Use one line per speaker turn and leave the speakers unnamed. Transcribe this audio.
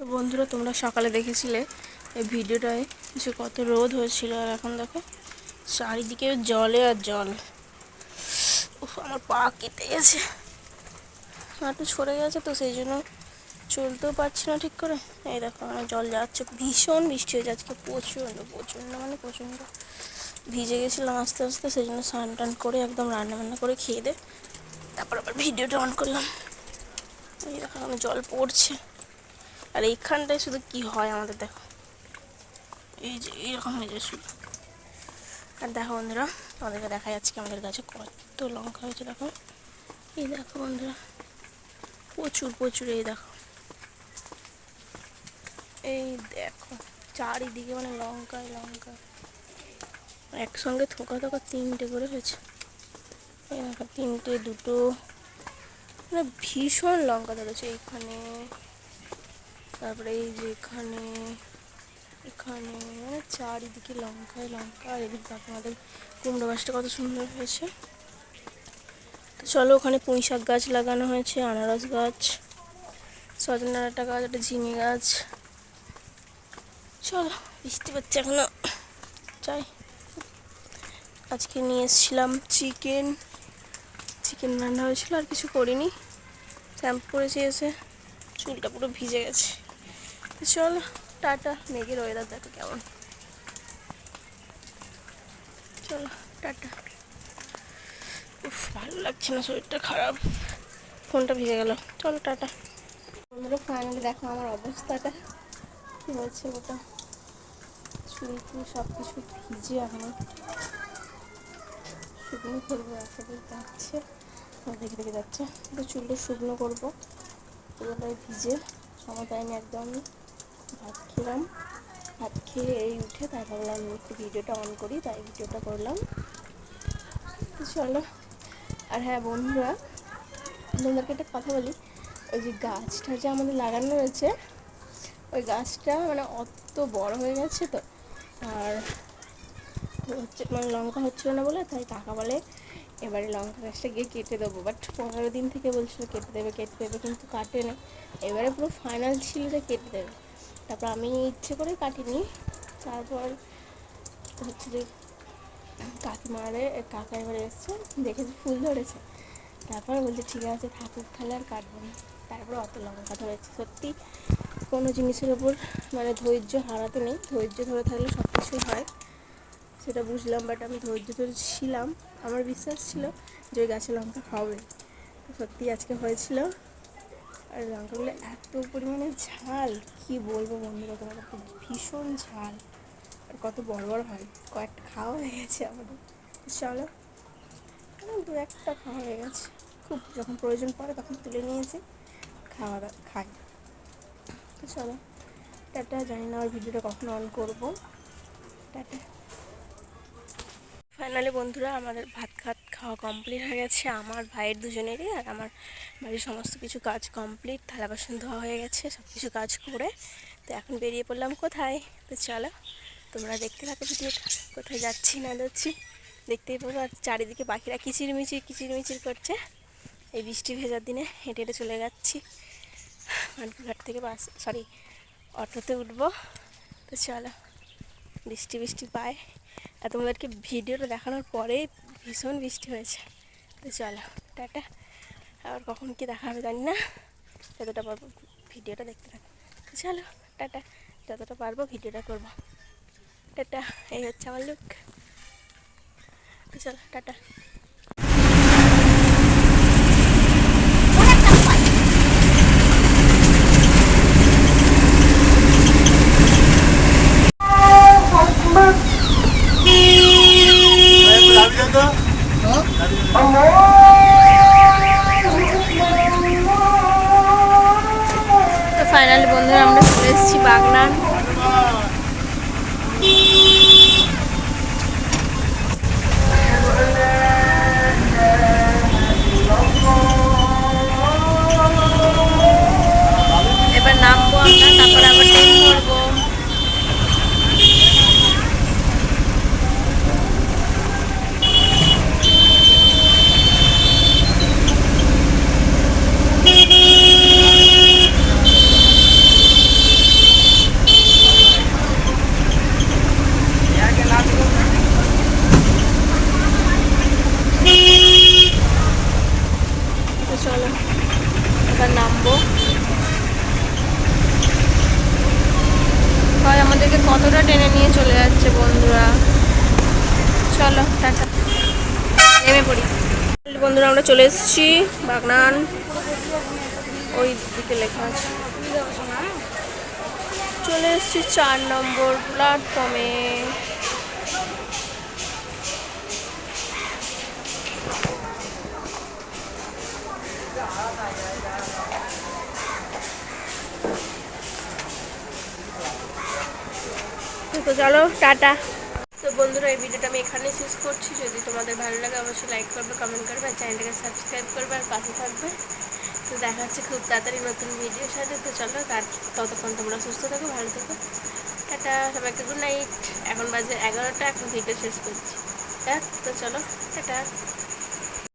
তো বন্ধুরা, তোমরা সকালে দেখেছিলে এই ভিডিওটায় যে কত রোদ হয়েছিল আর এখন দেখো চারিদিকে জলে আর জল। উফ, আমার পা কেটে গেছে। হাঁটু ছড়ে গেছে তো, সেই জন্য চলতেও পারছি না ঠিক করে। এই দেখো, আমার জল যাচ্ছে, ভীষণ বৃষ্টি হয়েছে আজকে, প্রচণ্ড প্রচণ্ড মানে প্রচণ্ড। ভিজে গেছিলাম আস্তে আস্তে, সেই জন্য স্নান টান করে একদম রান্না বান্না করে খেয়ে দে। তারপর আবার ভিডিওটা অন করলাম। এই দেখো আমার জল পড়ছে। আর এইখানটায় শুধু কি হয় আমাদের দেখো। এই যে এইরকম হয়ে যায় শুধু। আর দেখো বন্ধুরা আমাদেরকে দেখা যাচ্ছে আমাদের গাছে কত লঙ্কা হয়েছে দেখো। এই দেখো বন্ধুরা, প্রচুর প্রচুর এই দেখো। এই দেখো, চারিদিকে মানে লঙ্কায় লঙ্কা একসঙ্গে থোকা থোকা তিনটে করে হয়েছে। এই দেখো, তিনটে, দুটো। মানে ভীষণ লঙ্কা ধরেছে এইখানে। তারপরে এই যে এখানে এখানে মানে চারিদিকে লঙ্কায় লঙ্কা, আর এদিক আমাদের কুমড়ো গাছটা কত সুন্দর হয়েছে। তো চলো ওখানে পুঁই শাক গাছ লাগানো হয়েছে, আনারস গাছ সজনা ডাঁটা গাছ, একটা ঝিঙে গাছ। চলো, বৃষ্টি পড়ছে এখনও। চাই আজকে নিয়ে এসেছিলাম চিকেন। চিকেন রান্না হয়েছিল, আর কিছু করিনি। শ্যাম্পু করেছি এসে, চুলটা পুরো ভিজে গেছে। চলো, টাটা। মেঘের ওয়েদার দেখো কেমন। চলো, টাটা। উফ, ভালো লাগছে না, শরীরটা খারাপ। ফোনটা ভিজে গেল। চলো, টাটা। বন্ধুরা ফাইনালি দেখো আমার অবস্থাটা। কী হয়েছে ওটা? চুল ফুল সব কিছু ভিজে এখনও। শুকনো করব একসাথে যাচ্ছে দেখে দেখে যাচ্ছে। চুলটা শুকনো করব। পুরোটাই ভিজে। সময় পাইনি একদম ভাত খেলাম। ভাত খেয়ে এই উঠে তাই ভাবলাম একটু ভিডিওটা অন করি, তাই ভিডিওটা করলাম। চলো। আর হ্যাঁ বন্ধুরা, তোমাদেরকে একটা কথা বলি। ওই যে গাছটা যে আমাদের লাগানো রয়েছে, ওই গাছটা মানে অত বড় হয়ে গেছে তো। আর হচ্ছে মানে লঙ্কা হচ্ছিল না বলে, তাই কাকা বলে, এবারে লঙ্কা গাছটা গিয়ে কেটে দেবো। বাট পনেরো দিন থেকে বলছিল, কেটে দেবে কেটে দেবে, কিন্তু কাটে না এবারে পুরো ফাইনাল ছিল যে কেটে দেবে। তারপর আমি ইচ্ছে করে কাটিনি। তারপর হচ্ছে যে কাকিমারে কাকা এবারে এসছে দেখেছি ফুল ধরেছে। তারপর বলছে, ঠিক আছে ঠাকুর তাহলে আর কাটবো না। তারপরে অত লঙ্কা ধরেছে। সত্যি কোনো জিনিসের ওপর মানে ধৈর্য হারাতে নেই। ধৈর্য ধরে থাকলে সব কিছুই হয়, সেটা বুঝলাম বাট আমি ধৈর্য ধরে ছিলাম। আমার বিশ্বাস ছিল যে ওই গাছে লঙ্কা হবে। সত্যি আজকে হয়েছিল। আর লঙ্কাগুলো এত পরিমাণে ঝাল, কি বলব বন্ধুরা তোমার ভীষণ ঝাল। আর কত বড় বড় হয়, কয়েকটা খাওয়া হয়ে গেছে আমাদের। চলো দু একটা খাওয়া হয়ে গেছে। খুব যখন প্রয়োজন পড়ে তখন তুলে নিয়েছি খাওয়া দাওয়া খাই। তো চলো, টাটা, জানি না আর ভিডিওটা কখন অন করব। টাটা। ফাইনালি বন্ধুরা, আমাদের খাওয়া কমপ্লিট হয়ে গেছে, আমার ভাইয়ের দুজনেরই আর আমার বাড়ির সমস্ত কিছু কাজ কমপ্লিট থালা বাসন ধোয়া হয়ে গেছে সব কিছু কাজ করে তো এখন বেরিয়ে পড়লাম কোথায়? তো চলো, তোমরা দেখতে থাকো ভিডিওটা, কোথায় যাচ্ছি না যাচ্ছি। দেখতেই পাবো আর চারিদিকে পাখিরা কিচিরমিচির কিচিরমিচির করছে। এই বৃষ্টি ভেজার দিনে হেঁটে হেঁটে চলে যাচ্ছি। মানপুরঘাট থেকে বাস সরি অটোতে উঠবো। তো চলো, বৃষ্টি বৃষ্টি পায়। আর তোমাদেরকে ভিডিওটা দেখানোর পরেই ভীষণ বৃষ্টি হয়েছে। তো চলো, টাটা। আবার কখন কি দেখা হবে জানি না। যতটা পারব ভিডিওটা দেখতে থাকো। তো চলো, টাটা। যতটা পারব ভিডিওটা করব। টাটা, এই হচ্ছে আমার লুক তো চলো, টাটা। এবার নামবো। হয় আমাদেরকে কতটা টেনে নিয়ে চলে যাচ্ছে বন্ধুরা? চলো, টাটা। নেমে পড়ি। বন্ধুরা, আমরা চলে এসেছি বাগনান। ওই দিকে লেখা আছে। চলে এসেছি চার নম্বর প্ল্যাটফর্মে তো চলো, টাটা। তো বন্ধুরা, এই ভিডিওটা আমি এখানেই শেষ করছি। যদি তোমাদের ভালো লাগে, অবশ্যই লাইক করবে কমেন্ট করবে, আর চ্যানেলটাকে সাবস্ক্রাইব করবে, আর পাশে থাকবে। তো দেখা হচ্ছে খুব তাড়াতাড়ি নতুন ভিডিওর সাথে। তো চলো ততক্ষণ তোমরা সুস্থ থাকো, ভালো থাকো। টাটা, সবাইকে গুড নাইট এখন বাজে এগারোটা, এখন ভিডিও শেষ করছি। হ্যাঁ তো চলো, টাটা।